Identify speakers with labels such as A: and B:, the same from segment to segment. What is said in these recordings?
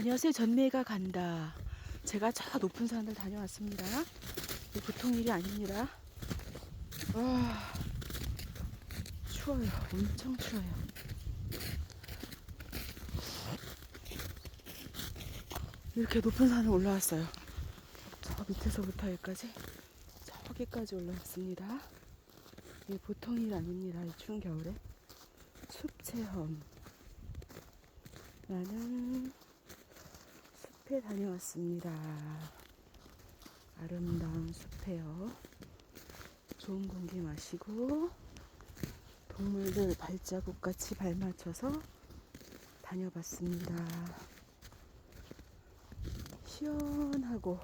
A: 안녕하세요. 전매가 간다. 제가 저 높은 산을 다녀왔습니다. 보통 일이 아닙니다. 와, 추워요. 엄청 추워요. 이렇게 높은 산을 올라왔어요. 저 밑에서부터 여기까지, 저기까지 올라왔습니다. 이게 보통 일 아닙니다. 이 추운 겨울에. 숲 체험. 나는 숲에 다녀왔습니다. 아름다운 숲에요. 좋은 공기 마시고 동물들 발자국 같이 발 맞춰서 다녀봤습니다. 시원하고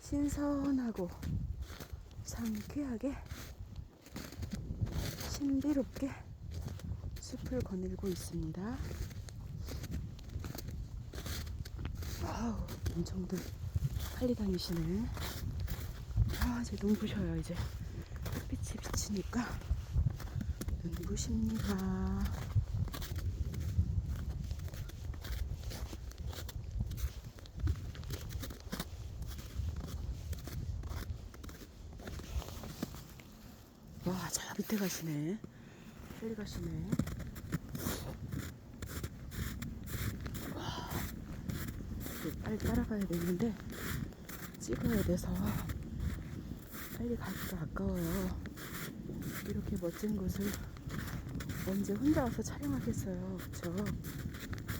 A: 신선하고 상쾌하게 신비롭게 숲을 거닐고 있습니다. 아우, 엄청들 빨리 다니시네. 아, 이제 눈부셔요, 이제. 햇빛이 비치니까 눈부십니다. 와, 저 밑에 가시네. 빨리 가시네. 그 빨리 따라가야 되는데 찍어야 돼서 빨리 가기가 아까워요. 이렇게 멋진 곳을 언제 혼자 와서 촬영하겠어요. 그쵸?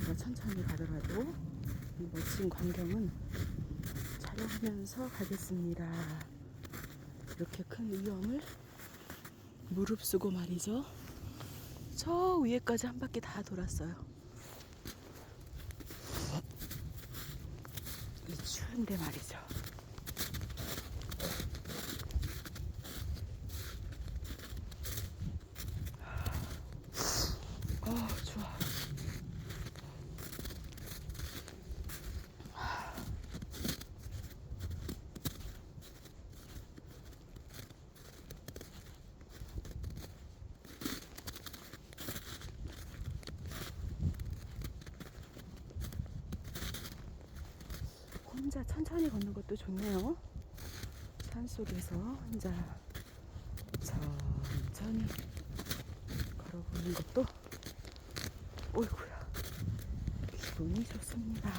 A: 제가 천천히 가더라도 이 멋진 광경은 촬영하면서 가겠습니다. 이렇게 큰 위험을 무릅쓰고 말이죠. 저 위에까지 한 바퀴 다 돌았어요. 이 추운데 말이죠. 어, 좋아. 혼자 천천히 걷는 것도 좋네요. 산 속에서 혼자 천천히 걸어보는 것도 어이구야 기분이 좋습니다.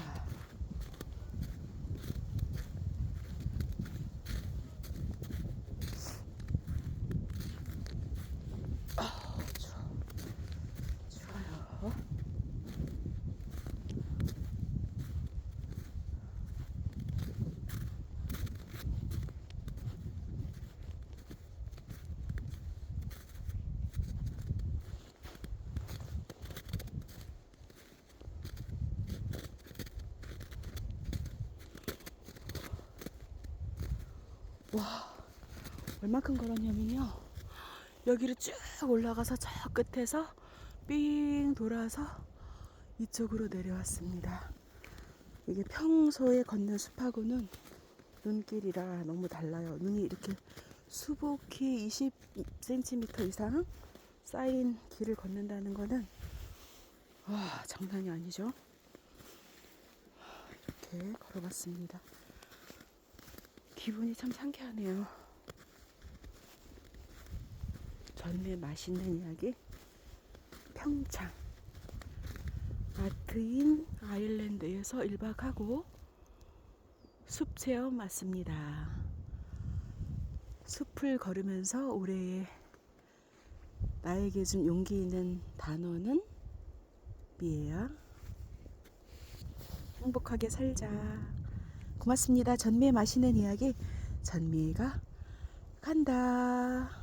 A: 아, 추워. 추워요. 와, 얼마큼 걸었냐면요. 여기를 쭉 올라가서 저 끝에서 삥 돌아서 이쪽으로 내려왔습니다. 이게 평소에 걷는 숲하고는 눈길이라 너무 달라요. 눈이 이렇게 수북히 20cm 이상 쌓인 길을 걷는다는 거는 와, 장난이 아니죠. 이렇게 걸어봤습니다. 기분이 참 상쾌하네요. 전에 맛있는 이야기 평창 아트인 아일랜드에서 1박하고 숲 체험 왔습니다. 숲을 걸으면서 올해의 나에게 준 용기 있는 단어는 미애야. 행복하게 살자. 고맙습니다. 전미의 맛있는 이야기 전미가 간다.